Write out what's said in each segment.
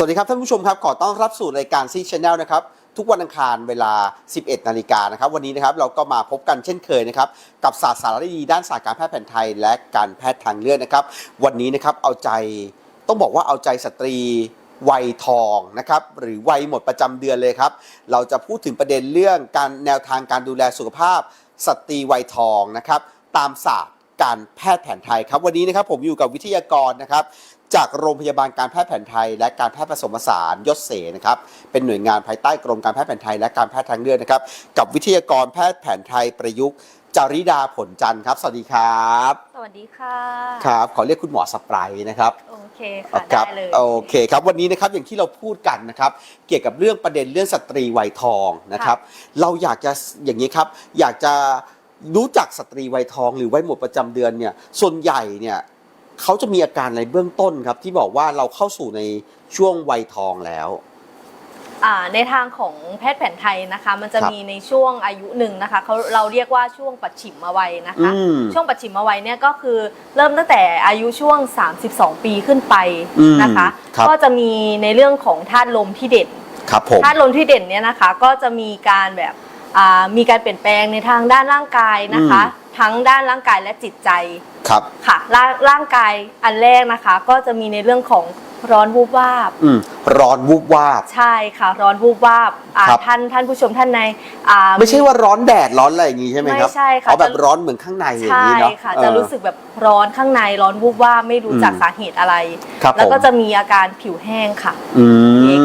สวัสดีครับท่านผู้ชมครับขอต้อนรับสู่รายการซีชแนลนะครับทุกวันอังคารเวลา 11 นาฬิกานะครับวันนี้นะครับเราก็มาพบกันเช่นเคยนะครับกับศาสตร์สารดีด้านศาสตร์การแพทย์แผนไทย และการแพทย์ทางเลือกนะครับ วันนี้นะครับเอาใจต้องบอกว่าเอาใจสตรีวัยทองนะครับหรือวัยหมดประจำเดือนเลยครับเราจะพูดถึงประเด็นเรื่องการแนวทางการดูแลสุขภาพสตรีวัยทองนะครับตามศาสตร์ การแพทย์แผนไทยครับวันนี้นะครับผมอยู่กับวิทยากรนะครับจากโรงพยาบาลการแพทย์แผนไทย และการแพทย์ผสมผสานยศเสนะครับเป็นหน่วยงานภายใต้กรมการแพทย์แผนไทยและการแพทย์ทางเลือกนะครับ กับวิทยากรแพทย์แผนไทยประยุกต์จาริดาผลจันทร์ครับ สวัสดีครับ สวัสดีค่ะครับขอเรียกคุณหมอสปรายนะครับโอเคค่ะครัได้เลยโอเคครับวันนี้นะครับอย่างที่เราพูดกันนะครับเกี่ยวกับเรื่องประเด็นเรื่องสตรีวัยทองนะครับ เราอยากจะอย่างนี้ครับอยากจะ รู้จักสตรีวัยทองหรือวัยหมดประจำเดือนเนี่ยส่วนใหญ่เนี่ยเขาจะมีอาการอะไรเบื้องต้นครับ ที่บอกว่าเราเข้าสู่ในช่วงวัยทองแล้วอ่าในทางของแพทย์แผนไทยนะคะ มันจะครับมีในช่วงอายุหนึ่งนะคะเขาเราเรียกว่าช่วงปัจฉิมวัยนะคะอืมช่วงปัจฉิมวัยเนี่ยก็คือเริ่มตั้งแต่อายุช่วง 32 ปีขึ้นไปอืมนะคะครับก็จะมีในเรื่องของธาตุลมที่เด่นครับผมธาตุลมที่เด่นเนี่ยนะคะ ก็จะมีการแบบ อ่ามีการเปลี่ยนแปลงในทางด้านร่างกายนะคะ ทั้งด้านร่างกายและจิตใจครับค่ะร่างร่างกายอันแรกนะคะ ก็จะมีในเรื่องของร้อนวูบวาบอืมร้อนวูบวาบ ใช่ค่ะ ร้อนวูบวาบอ่าครับ ท่านท่านผู้ชมท่านในอ่า ไม่ใช่ว่าร้อนแดดร้อนอะไรอย่างงี้ใช่ไหมครับไม่ใช่ค่ะเอาแบบจะ ร้อนเหมือนข้างในอย่างใช่นี้เนาะค่ะเออจะรู้สึกแบบร้อนข้างในร้อนวูบวาบไม่รู้จักอืม สาเหตุอะไร ครับแล้วก็ผมจะมีอาการผิวแห้งค่ะ อื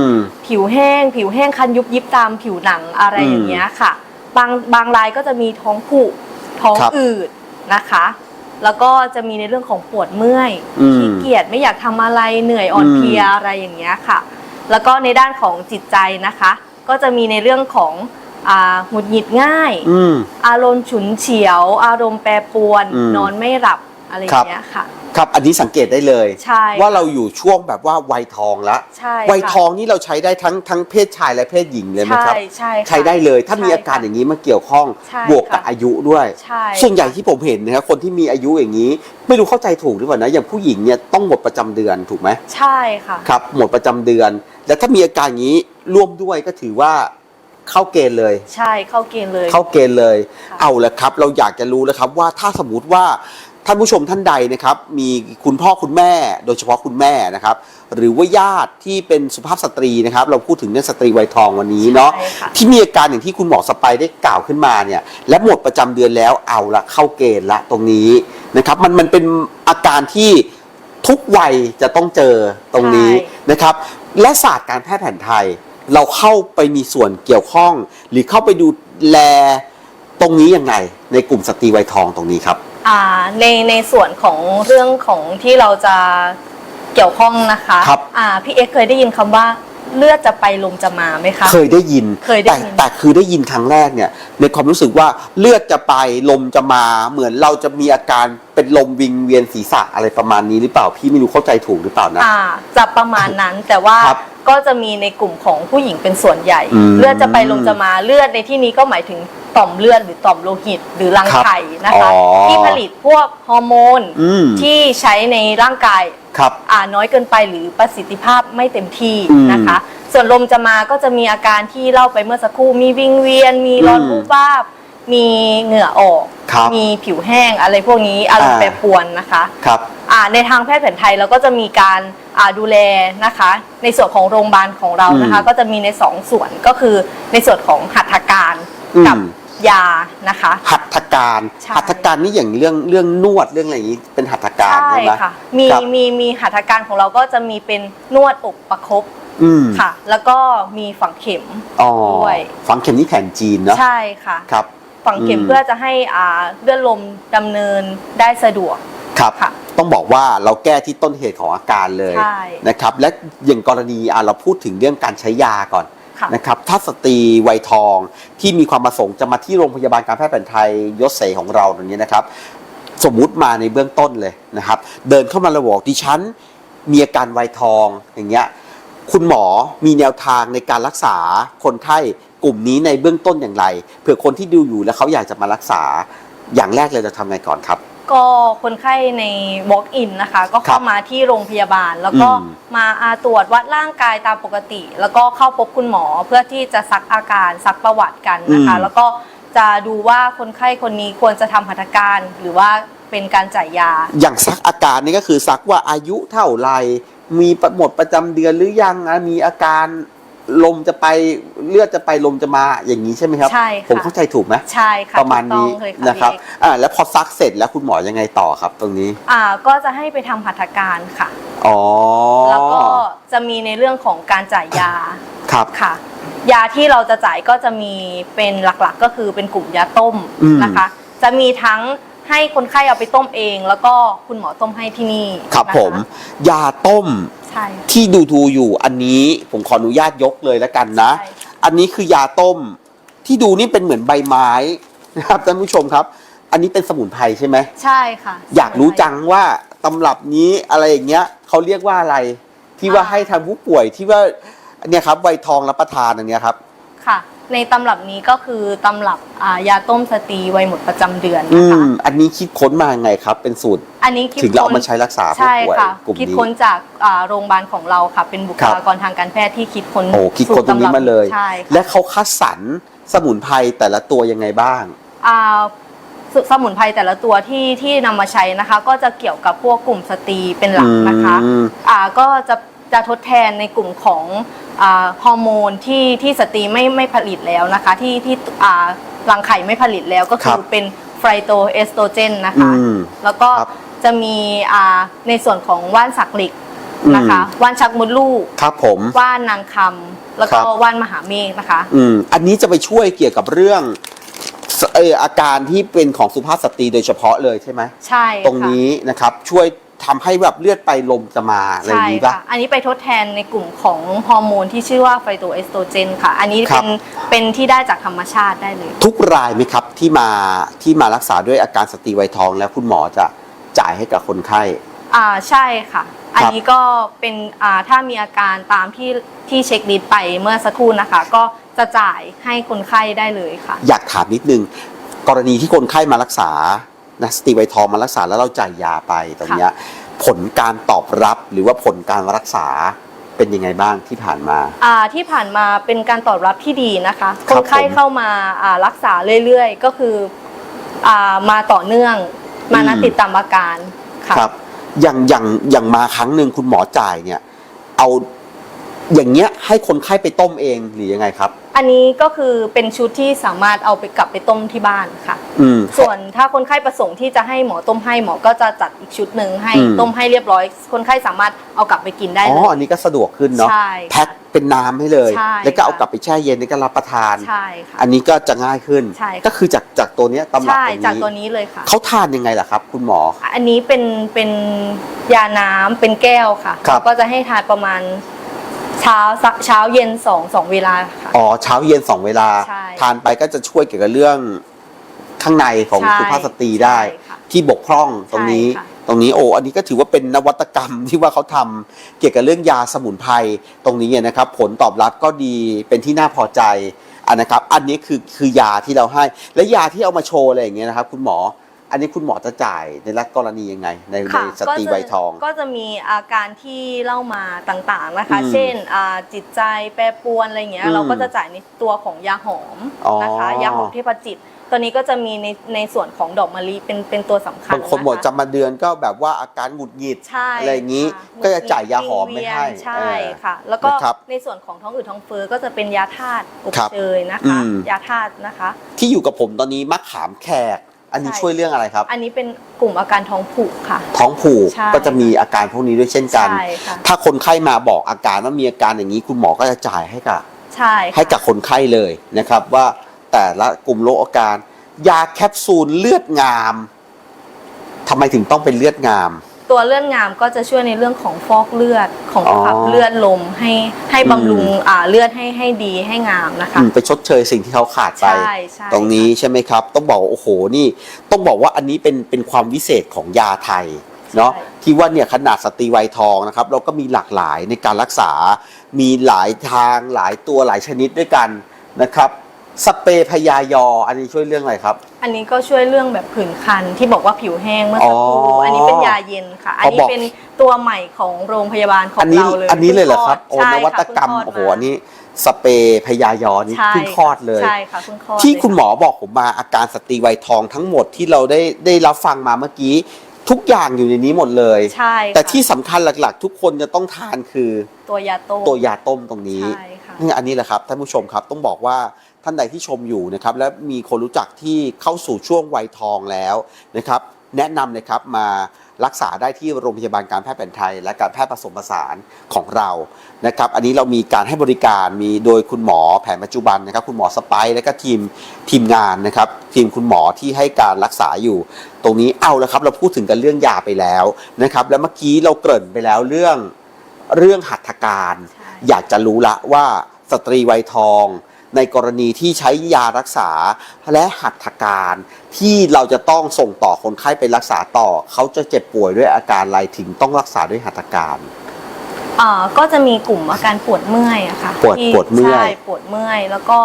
ม ผิวแห้ง ผิวแห้งคันยุบยิบตามผิวหนังอะไรอืม อย่างเงี้ยค่ะ บางบางรายก็จะมีท้องผูก ท้องครับอืดนะคะ แล้วก็จะมีในเรื่องของปวดเมื่อยอืม ขี้เกียจไม่อยากทำอะไรเหนื่อยอ่อนอืมเพลียอะไรอย่างเงี้ยค่ะ แล้วก็ในด้านของจิตใจนะคะ ก็จะมีในเรื่องของอ่าหงุดหงิดง่าย อืม อารมณ์ฉุนเฉียว อารมณ์แปรปรวน อืมนอนไม่หลับอะไรอย่างเงี้ยค่ะ ครับอันนี้สังเกตได้เลย ใช่ว่าเราอยู่ช่วงแบบว่าวัยทองแล้วใช่วัยค่ะทองนี่เราใช้ได้ทั้งทั้งเพศชายและเพศหญิงเลยไหมครับใช่ใช่ค่ะใช้ได้เลยถ้ามีใช่อาการค่ะอย่างนี้มาเกี่ยวข้องใช่บวกกับค่ะอายุด้วย ใช่ส่วนใหญ่ที่ผมเห็นนะครับคนที่มีอายุอย่างนี้ ไม่รู้เข้าใจถูกหรือเปล่านะอย่างผู้หญิงเนี่ยต้องหมดประจำเดือนถูกไหมใช่ค่ะ ครับ หมดประจำเดือน แล้วถ้ามีอาการอย่างนี้ร่วมด้วยก็ถือว่าเข้าเกณฑ์เลย ใช่เข้าเกณฑ์เลย เข้าเกณฑ์เลย ค่ะ เอาละครับ เราอยากจะรู้แล้วครับว่าถ้าสมมติว่า ท่านผู้ชมท่านใดนะครับมีคุณพ่อคุณแม่โดยเฉพาะคุณแม่นะครับหรือว่าญาติที่เป็นสุภาพสตรีนะครับ เราพูดถึงเรื่องสตรีวัยทองวันนี้เนาะใช่ค่ะ ที่มีอาการอย่างที่คุณหมอสไปได้กล่าวขึ้นมาเนี่ยและหมดประจำเดือนแล้วเอาละเข้าเกณฑ์ละตรงนี้นะครับมันมันเป็นอาการที่ทุกวัยจะต้องเจอตรงนี้ ใช่ นะครับและศาสตร์การแพทย์แผนไทย เราเข้าไปมีส่วนเกี่ยวข้อง หรือเข้าไปดูแลตรงนี้ยังไง ในกลุ่มสตรีวัยทองตรงนี้ครับ อ่าในในส่วนของเรื่องของที่เราจะเกี่ยวข้องนะคะครับ อ่าพี่เอ็กซ์เคยได้ยินคำว่าเลือดจะไปลมจะมาไหมคะ เคยได้ยินเคยได้แต่ยิน แต่คือได้ยินครั้งแรกเนี่ย ในความรู้สึกว่าเลือดจะไปลมจะมาเหมือนเราจะมีอาการเป็นลมวิงเวียนศีรษะอะไรประมาณนี้หรือเปล่าพี่ไม่รู้เข้าใจถูกหรือเปล่านะ อ่าจะประมาณนั้นแต่ว่าครับก็จะมีในกลุ่มของผู้หญิงเป็นส่วนใหญ่ อืม เลือดจะไปลมจะมาเลือดในที่นี้ก็หมายถึง ต่อมเลือดหรือต่อมโลหิต หรือรังครับไข่นะคะ อ๋อที่ผลิตพวกฮอร์โมนอืม ที่ใช้ในร่างกาย ครับ อ่าน้อยเกินไปหรือประสิทธิภาพไม่เต็มที่อืมนะคะ ส่วนลมจะมาก็จะมีอาการที่เล่าไปเมื่อสักครู่ มีวิงเวียน มีร้อนอืมวูบวาบ มีเหงื่อออก ครับมีผิวแห้งอะไรพวกนี้อารมณ์อ่า แปรปรวนนะคะครับ อ่าในทางแพทย์แผนไทยเราก็จะมีการอ่าดูแลนะคะ ในส่วนของโรงพยาบาลของเรานะคะ อืมก็จะมีในสองส่วนก็คือในส่วนของหัตถการอืมกับ ยานะคะ หัตถการใช่ หัตถการนี่อย่างเรื่องเรื่องนวดเรื่องอะไรอย่างนี้เป็นหัตถการใช่ใช่ไหมค่ะ มีครับมีมีหัตถการของเราก็จะมีเป็นนวดอกประคบอืมค่ะ แล้วก็มีฝังเข็ม อ๋อด้วย ฝังเข็มนี่แผนจีนเนาะใช่ค่ะ ครับ ฝังเข็มอืม เพื่อจะให้อ่าเลือดลมดำเนินได้สะดวก ครับ ค่ะต้องบอกว่าเราแก้ที่ต้นเหตุของอาการเลยใช่ นะครับ และอย่างกรณีอะเราพูดถึงเรื่องการใช้ยาก่อน ค่ะนะครับถ้าสตรีวัยทองที่มีความประสงค์จะมาที่โรงพยาบาลการแพทย์แผนไทยยศเสของเราตรงนี้นะครับ สมมุติมาในเบื้องต้นเลยนะครับ เดินเข้ามาแล้วบอกดิฉันมีอาการวัยทองอย่างเงี้ยคุณหมอมีแนวทางในการรักษาคนไข้กลุ่มนี้ในเบื้องต้นอย่างไรเผื่อคนที่ดูอยู่แล้วเขาอยากจะมารักษาอย่างแรกเลยจะทำไงก่อนครับ ก็คนไข้ใน walk in นะคะ ก็เข้าครับมาที่โรงพยาบาล แล้วก็อืม มาอาตรวจวัดร่างกายตามปกติ แล้วก็เข้าพบคุณหมอเพื่อที่จะซักอาการซักประวัติกันนะคะ อืม แล้วก็จะดูว่าคนไข้คนนี้ควรจะทำหัตถการ หรือว่าเป็นการจ่ายยา อย่างซักอาการนี่ก็คือซักว่าอายุเท่าไหรมีหมดประจำเดือนหรือยังนะมีอาการ ลมจะไปเลือดจะไปลมจะมาอย่างนี้ใช่ไหมครับ ใช่ค่ะ ผมเข้าใจถูกไหมใช่ค่ะประมาณนี้ถูกต้องเลยค่ะนะครับพี่เอกอ่าแล้วพอซักเสร็จแล้วคุณหมอยังไงต่อครับ ตรงนี้อ่าก็จะให้ไปทำหัตถการค่ะ อ๋อแล้วก็จะมีในเรื่องของการจ่ายยาครับ ค่ะ ยาที่เราจะจ่ายก็จะมีเป็นหลักๆ ก็คือเป็นกลุ่มยาต้มอืม นะคะ จะมีทั้งให้คนไข้เอาไปต้มเอง แล้วก็คุณหมอต้มให้ที่นี่ครับนะคะ ผม ยาต้ม ใช่ ที่ดูทูอยู่อันนี้ผมขออนุญาตยกเลยแล้วกันนะ ใช่ อันนี้คือยาต้มที่ดูนี่เป็นเหมือนใบไม้นะครับท่านผู้ชมครับ อันนี้เป็นสมุนไพรใช่ไหมใช่ค่ะอยากรู้จังว่าตำรับนี้อะไรอย่างเงี้ยเขาเรียกว่าอะไร ที่ว่าให้ทางผู้ป่วยที่ว่าเนี่ยครับไวยทองรับประทานอันเนี้ยครับ ค่ะ ในตำรับนี้ก็คือตำรับอ่ายาต้มสตรีวัยหมดประจำเดือนอืนะคะม อันนี้คิดค้นมาไงครับ เป็นสูตร อันนี้คิดถึงเราเอาค้นมาใช้รักษาผู้ใช่ป่วยค่ะ กลุ่มคิดนี้ ค้นจากอ่าโรงพยาบาลของเราค่ะ เป็นบุคครับลากรทางการแพทย์ที่คิดค้นโอ้คิดค้นตรงนี้มาเลย ใช่และค่ะเขาคัดสรรสมุนไพรแต่ละตัวยังไงบ้าง อ่าสสมุนไพรแต่ละตัวที่ที่นำมาใช้นะคะ ก็จะเกี่ยวกับพวกกลุ่มสตรีเป็นหลักนะคะอืม อ่าก็จะ จะทดแทนในกลุ่มของอ่าฮอร์โมนที่ที่สตรีไม่ไม่ผลิตแล้วนะคะ ที่ที่อ่ารังไข่ไม่ผลิตแล้วก็คืครัอบเป็นไฟโตเอสโตรเจนนะคะอืมแล้วก็ครับจะมีอ่าในส่วนของว่านสักหลิกนะคะอืมว่านชักมดลูกครับผมว่านนางคำแล้วก็ครับว่านมหาเมฆนะคะอืมอันนี้จะไปช่วยเกี่ยวกับเรื่องสเอออาการที่เป็นของสุภาพสตรีโดยเฉพาะเลยใช่ไหมใช่ค่ะตรงนี้นะครับช่วย ทำให้แบบเลือดไปลมจะมาอะไรอใช่ย่างนี้ป่ะค่ะ อันนี้ไปทดแทนในกลุ่มของฮอร์โมนที่ชื่อว่าไฟโตเอสโตรเจนค่ะ อันนี้ครัเป็บนเป็นที่ได้จากธรรมชาติได้เลย ทุกรายไหมครับที่มาที่มารักษาด้วยอาการสตรีวัยทอง แล้วคุณหมอจะจ่ายให้กับคนไข้ อ่าใช่ค่ะ อันนี้ก็เป็นอ่าถ้ามีอาการตามที่ที่เช็คลิสต์ไปเมื่อสักครู่นะคะ ก็จะจ่ายให้คนไข้ได้เลยค่ะ อยากถามนิดนึง กรณีที่คนไข้มารักษา นะสตรีวัยทองมารักษาแล้วเราจ่ายยาไปตรงเนี้ยผลการตอบรับหรือว่าผลการรักษาเป็นยังไงบ้างที่ผ่านมา อ่าที่ผ่านมาเป็นการตอบรับที่ดีนะคะครัคบนไข้ผมเข้ามาอ่ารักษาเรื่อยๆ ก็คืออามาต่อเนื่อง มานัดอืม ติดตามอาการค่ะ ครับอย่างอย่างอย่างมาครั้งหนึ่งคุณหมอจ่ายเนี่ย เอา อย่างเงี้ยให้คนไข้ไปต้มเองหรือยังไงครับ อันนี้ก็คือเป็นชุดที่สามารถเอาไปกลับไปต้มที่บ้านค่ะ อืม ส่วนถ้าคนไข้ประสงค์ที่จะให้หมอต้มให้หมอก็จะจัดอีกชุดหนึ่งให้อืม ต้มให้เรียบร้อย คนไข้สามารถเอากลับไปกินได้อ๋เลอ ย อันนี้ก็สะดวกขึ้นเนาะใช่แพ็คเป็นน้ำให้เลย ใช่แล้วก็เอาค่ะ กลับไปแช่เย็นแล้วก็รับประทาน ใช่ค่ะ อันนี้ก็จะง่ายขึ้น ใช่ค่ะ ก็คือจากจากตัวเนี้ยตำรับใช่ตรงจากนี้ตัวนี้เลยค่ะ เขาทานยังไงล่ะครับ คุณหมอ อันนี้เป็นเป็นยาน้ำเป็นแก้วค่ะครับ ก็จะให้ทานประมาณ เช้าสักเช้าเย็นสองสองเวลาค่ะ อ๋อเช้าเย็นสองเวลา ใช่ทานไปก็จะช่วยเกี่ยวกับเรื่องข้างในของใช่สุภาพสตรีได้ ใช่ค่ะที่บกพร่องตรงนี้ ใช่ค่ะตรงนี้โอ้อันนี้ก็ถือว่าเป็นนวัตกรรมที่ว่าเขาทำเกี่ยวกับเรื่องยาสมุนไพรตรงนี้นะครับ ผลตอบรับก็ดีเป็นที่น่าพอใจอันนะครับ อันนี้คือคือยาที่เราให้และยาที่เอามาโชว์อะไรอย่างเงี้ยนะครับ คุณหมอ อันนี้คุณหมอจะจ่ายในรัฐกรณียังไง ในในค่ะสตรีก็จะใบทอง ก็จะมีอาการที่เล่ามาต่างๆนะคะอืมเช่นอ่าจิตใจแปรปรวนอะไรเงี้อืยมเราก็จะจ่ายในตัวของยาหอมอ๋อนะคะยาหอมเทพจิตตัวนี้ก็จะมีในในส่วนของดอกมะลิเป็นเป็นตัวสำคัญบางคนบอกะะจำมาเดือนก็แบบว่าอาการหงุดหงิดใช่อะไรอย่างนี้ค่ะก็จะจ่ายยาหอมไม่ให้วิงเวียนใช่เออค่ะ แล้วก็นะครับในส่วนของท้องอืดท้องเฟ้อก็จะเป็นยาธาตุอบครับเชยนะคะอืมยาธาตุนะคะ ที่อยู่กับผมตอนนี้มะขามแขก อันนี้ใช่ ช่วยเรื่องอะไรครับ อันนี้เป็นกลุ่มอาการท้องผูกค่ะ ท้องผูกใช่ ก็จะมีอาการพวกนี้ด้วยเช่นกัน ใช่ค่ะถ้าคนไข้มาบอกอาการว่ามีอาการอย่างนี้คุณหมอก็จะจ่ายให้กับ ใช่ค่ะให้กับคนไข้เลยนะครับว่าแต่ละกลุ่มโรคอาการ ยาแคปซูลเลือดงามทำไมถึงต้องเป็นเลือดงาม ตัวเลือดงามก็จะช่วยในเรื่องของฟอกเลือดของอ๋อขับเลือดลมให้ให้อืมบำรุงอ่าเลือดให้ให้ดีให้งามนะคะ อืมไปชดเชยสิ่งที่เขาขาดไป ใช่ใช่ ตรงนี้ใช่ไหมครับ ต้องบอกว่าโอ้โหนี่ต้องบอกว่าอันนี้เป็นเป็นความวิเศษของยาไทยเนาะที่ว่าเนี่ยขนาดสตรีวัยทองนะครับเราก็มีหลากหลายในการรักษา มีหลายทางหลายตัวหลายชนิดด้วยกันนะครับ สเปรย์พยายอ อันนี้ช่วยเรื่องอะไรครับ อันนี้ก็ช่วยเรื่องแบบผื่นคันที่บอกว่าผิวแห้งเมื่อสักครู่อ๋ออัอันนี้เป็นยาเย็นค่ะ อันนี้เขาบอกเป็นตัวใหม่ของโรงพยาบาลของอันนี้เราเลย อันนี้เลยเหรอครับพิ่โอ้งคลนใช่วัตกรรมค่ะโอ้โหเพิ่งคลดอันนี้สเปรย์พยายอนี่ใช่เพิ่งคลอดเลย ใช่ค่ะเพิ่งคลอด ที่เลยคุณหมอบอกผมมาอาการสตรีวัยทองทั้งหมดที่เราได้ได้รับฟังมาเมื่อกี้ ทุกอย่างอยู่ในนี้หมดเลย ใช่ค่ะแต่ที่สำคัญหลักๆ ทุกคนจะต้องทานคือ ตัวยาโต้ตัวยาต้มตรงนี้ ใช่ค่ะนี่อันนี้แหละครับท่านผู้ชมครับต้องบอกว่า ท่านใดที่ชมอยู่นะครับและมีคนรู้จักที่เข้าสู่ช่วงวัยทองแล้วนะครับแนะนำเลยครับมารักษาได้ที่โรงพยาบาลการแพทย์แผนไทย และการแพทย์ผสมผสานของเรานะครับ อันนี้เรามีการให้บริการมีโดยคุณหมอแผนปัจจุบันนะครับ คุณหมอสไปซ์และก็ทีมทีมงานนะครับ ทีมคุณหมอที่ให้การรักษาอยู่ ตรงนี้เอาแล้วครับ เราพูดถึงกันเรื่องยาไปแล้วนะครับ แล้วเมื่อกี้เราเกริ่นไปแล้วเรื่องเรื่องหัตถการใช่อยากจะรู้ละว่าสตรีวัยทอง ในกรณีที่ใช้ยารักษาและหัตถการ ที่เราจะต้องส่งต่อคนไข้ไปรักษาต่อ เขาจะเจ็บป่วยด้วยอาการอะไรถึงต้องรักษาด้วยหัตถการอ่าก็จะมีกลุ่มอาการปวดเมื่อยอะค่ะปวดที่ปวดเมื่อย ใช่ปวดเมื่อย แล้วก็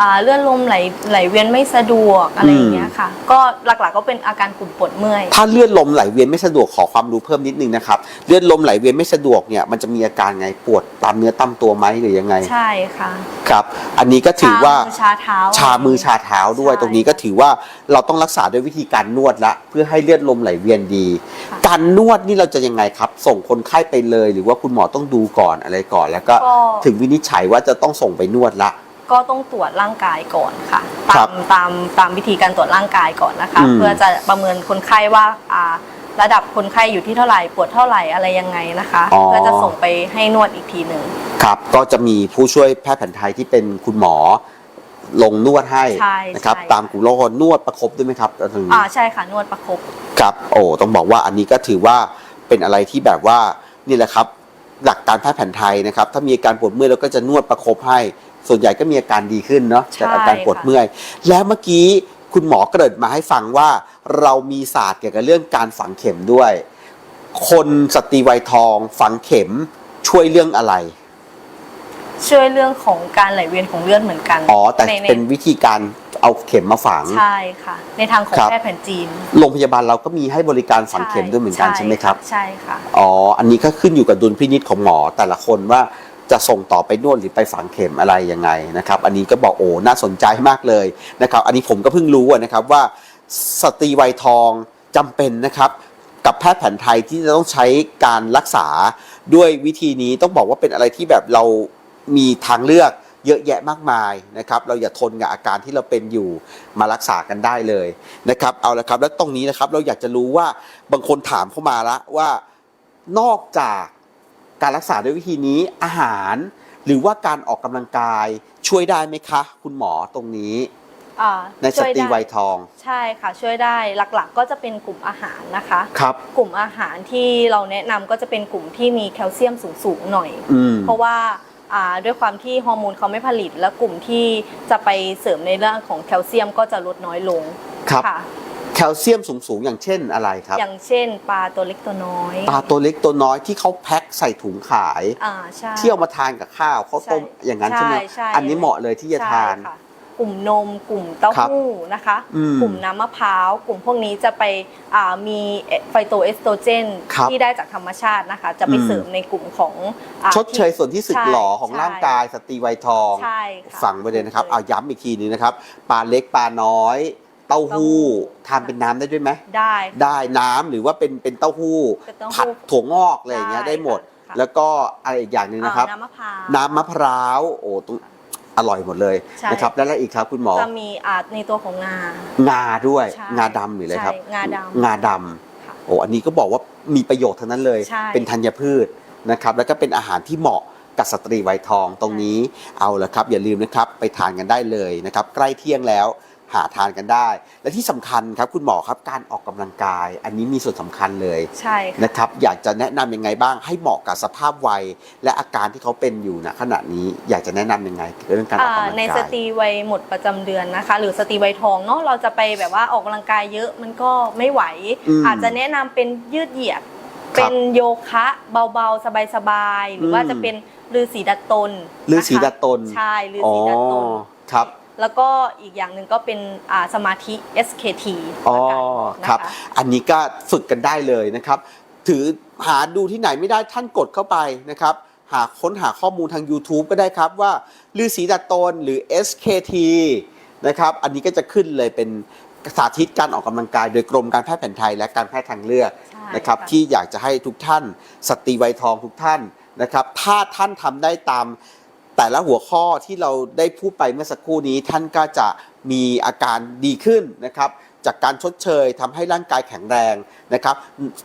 อ่าเลื่อนลมไหลไหลเวียนไม่สะดวกอะไรอย่างเงี้ยค่ะ ก็หลักๆก็เป็นอาการกลุ่มปวดเมื่อย ถ้าเลือดลมไหลเวียนไม่สะดวกขอความรู้เพิ่มนิดนึงนะครับ เลือดลมไหลเวียนไม่สะดวกเนี่ยมันจะมีอาการไงปวดตามเนื้อตามตัวไหมหรือยังไง ใช่ค่ะ ครับ อันนี้ก็ถือว่าชมือชาเท้า ชามือชาเท้าด้วยใช่ตรงนี้ก็ถือว่าเราต้องรักษาด้วยวิธีการนวดละ เพื่อให้เลือดลมไหลเวียนดีค่ะการนวดนี่เราจะยังไงครับ ส่งคนไข้ไปเลย หรือว่าคุณหมอต้องดูก่อนอะไรก่อน แล้วก็ก็ถึงวินิจฉัยว่าจะต้องส่งไปนวดละ ก็ต้องตรวจร่างกายก่อนค่ะครัตาบมตามตามวิธีการตรวจร่างกายก่อนนะคะ อืม เพื่อจะประเมินคนไข้ว่าอ่าระดับคนไข้อยู่ที่เท่าไหร่ปวดเท่าไหร่อะไรยังไงนะคะเพื่อจะส่งไปให้นวดอีกทีหนึ่ง ครับก็จะมีผู้ช่วยแพทย์แผนไทยที่เป็นคุณหมอ ลงนวดให้ใช่นะครับ ใช่ ตามกุโลนวดประคบด้วยไหมครับตรงนี้ อ่าใช่ค่ะนวดประคบ ครับ โอ้ ต้องบอกว่าอันนี้ก็ถือว่าเป็นอะไรที่แบบว่านี่แหละครับ หลักการแพทย์แผนไทยนะครับ ถ้ามีอาการปวดเมื่อยเราก็จะนวดประคบให้ ส่วนใหญ่ก็มีอาการดีขึ้นเนาะใช่จากอาการปวดเมื่อย แล้วเมื่อกี้คุณหมอเกริ่นมาให้ฟังว่า เรามีศาสตร์เกี่ยวกับเรื่องการฝังเข็มด้วย คนสตรีวัยทองฝังเข็มช่วยเรื่องอะไร ช่วยเรื่องของการไหลเวียนของเลือดเหมือนกันอ๋อแต่ในในเป็นวิธีการเอาเข็มมาฝังใช่ค่ะ ในทางของครับแพทย์แผนจีนโรงพยาบาลเราก็มีให้บริการฝังเข็มด้วยเหมือนกันใช่ไหมครับ ใช่ค่ะอ๋ออันนี้ก็ขึ้นอยู่กับดุลพินิจของหมอแต่ละคนว่า จะส่งต่อไปนวดหรือไปฝังเข็มอะไรยังไงนะครับ อันนี้ก็บอกโอ้น่าสนใจมากเลยนะครับ อันนี้ผมก็เพิ่งรู้นะครับว่าสตรีวัยทองจำเป็นนะครับ กับแพทย์แผนไทยที่จะต้องใช้การรักษาด้วยวิธีนี้ต้องบอกว่าเป็นอะไรที่แบบเรามีทางเลือกเยอะแยะมากมายนะครับ เราอย่าทนกับอาการที่เราเป็นอยู่มารักษากันได้เลยนะครับ เอาละครับ แล้วตรงนี้นะครับเราอยากจะรู้ว่าบางคนถามเข้ามาละว่านอกจาก การรักษาด้วยวิธีนี้อาหาร หรือว่าการออกกำลังกายช่วยได้ไหมคะ คุณหมอตรงนี้ อ่าในสช่วยตรีได้วัยทอง ใช่ค่ะช่วยได้หลักๆก็จะเป็นกลุ่มอาหารนะคะ ครับ กลุ่มอาหารที่เราแนะนำก็จะเป็นกลุ่มที่มีแคลเซียมสูงๆหน่อย อืม เพราะว่าอ่าด้วยความที่ฮอร์โมนเขาไม่ผลิต และกลุ่มที่จะไปเสริมในเรื่องของแคลเซียมก็จะลดน้อยลงครับ ค่ะ แคลเซียมสูงๆ อย่างเช่นอะไรครับ อย่างเช่น ปลาตัวเล็กตัวน้อย ปลาตัวเล็กตัวน้อยที่เขาแพ็คใส่ถุงขายอ่าใช่เที่ยวมาทานกับข้าวข้าวต้มใช่อย่างนั้นใช่ไหมใช่ใช่อันนี้เหมาะเลยที่จะใช่ทานค่ะกลุ่มนมกลุ่มเต้าครับหู้นะคะอืมกลุ่มน้ำมะพร้าว กลุ่มพวกนี้จะไปอ่ามีไฟโตเอสโตรเจนครับที่ได้จากธรรมชาตินะคะ จะไปอืมเสริมในกลุ่มของอ่าชดเชยส่วนที่สึกใช่หรอของใช่ร่างกายสตรีวัยทองใช่ค่ะฟังไปเลยนะครับเอาย้ำอีกทีนึงนะครับปลาเล็กปลาน้อยเต้าหู้เต้าหู้ทานเป็นน้ำได้ด้วยไหมได้ค่ะ ได้น้ำหรือว่าเป็นเป็นเต้าหู้ เป็นเต้าหู้ผัดถั่วงอกอะไรอย่างเงี้ยได้ได้หมด ค่ะ แล้วก็อะไรอีกอย่างหนึ่งนะครับอ่าน้ำมะพร้าว น้ำมะพร้าวโอ้ตรงอร่อยหมดเลยใช่ นะครับแล้วอะไรอีกครับคุณหมอ จะมีอาในตัวของงา งาด้วย ใช่งาดำหรืออะไรครับ ใช่งาดำงาดค่ะำโอ้อันนี้ก็บอกว่ามีประโยชน์ทั้งนั้นเลย ใช่เป็นธัญพืชนะครับ แล้วก็เป็นอาหารที่เหมาะกับสตรีวัยทองตรงนี้เอาละครับ อย่าลืมนะครับ ไปทานกันได้เลยนะครับ ใกล้เที่ยงแล้ว หาทานกันได้ และที่สำคัญครับคุณหมอครับการออกกำลังกาย อันนี้มีส่วนสำคัญเลยใช่ค่ะนะครับ อยากจะแนะนำยังไงบ้างให้เหมาะกับสภาพวัย และอาการที่เขาเป็นอยู่ณขณะนี้อยากจะแนะนำยังไงเรื่องการออกกำลังอ่ากาย ในสตรีวัยหมดประจำเดือนนะคะ หรือสตรีวัยทองเนาะเราจะไปแบบว่าออกกำลังกายเยอะมันก็ไม่ไหว อืมอาจจะแนะนำเป็นยืดเหยียด ครับเป็นโยคะเบาๆ สบายๆ หรือว่าอืม จะเป็นลือสีดัดตนฤาษีนะคะดัดตนใช่ลืออ๋อสีดัดตน ครับ แล้วก็อีกอย่างหนึ่งก็เป็นอ่าสมาธิ SKT อ๋อนะะ ครับ อันนี้ก็ฝึกกันได้เลยนะครับ ถือหาดูที่ไหนไม่ได้ท่านกดเข้าไปนะครับ หาค้นหาข้อมูลทาง YouTube ก็ได้ครับว่าลือสีดัดตนหรือ SKT นะครับ อันนี้ก็จะขึ้นเลยเป็นสาธิตการออกกำลังกายโดยกรมการแพทย์แผนไทยและการแพทย์ทางเลือกใช่นะครับ ค่ะ ที่อยากจะให้ทุกท่านสตรีวัยทองทุกท่านนะครับ ถ้าท่านทำได้ตาม แต่ละหัวข้อที่เราได้พูดไปเมื่อสักครู่นี้ท่านก็จะมีอาการดีขึ้นนะครับ จากการชดเชยทำให้ร่างกายแข็งแรงนะครับ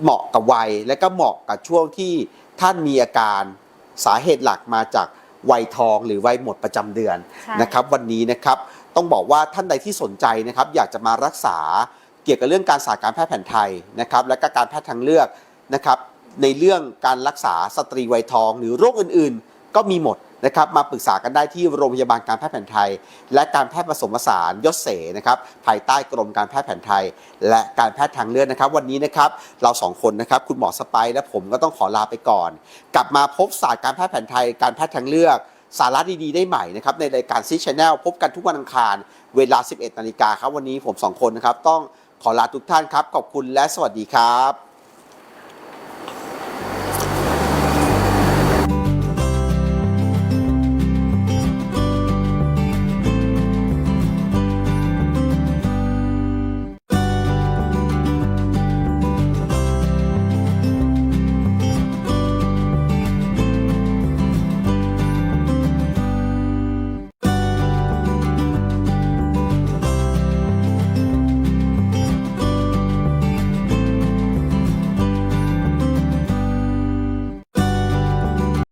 เหมาะกับวัยและก็เหมาะกับช่วงที่ท่านมีอาการสาเหตุหลักมาจากวัยทองหรือวัยหมดประจำเดือนใช่นะครับ วันนี้นะครับต้องบอกว่าท่านใดที่สนใจนะครับ อยากจะมารักษาเกี่ยวกับเรื่องการศาสตร์การแพทย์แผนไทยนะครับ และก็การแพทย์ทางเลือกนะครับ ในเรื่องการรักษาสตรีวัยทองหรือโรคอื่น ๆ ก็มีหมด นะครับมาปรึกษากันได้ที่โรงพยาบาลการแพทย์แผนไทย และการแพทย์ผสมผสานยศเสนะครับภายใต้กรมการแพทย์แผนไทย และการแพทย์ทางเลือกนะครับ วันนี้นะครับเราสองคนนะครับคุณหมอสไปร์และผมก็ต้องขอลาไปก่อน กลับมาพบศาสตร์การแพทย์แผนไทย การแพทย์ทางเลือกสาระดีๆ ได้ใหม่นะครับในรายการซีชแนลพบกันทุกวันอังคาร เวลา 11นาฬิกาครับวันนี้ผมสองคนนะครับต้องขอลาทุกท่านครับขอบคุณและสวัสดีครับ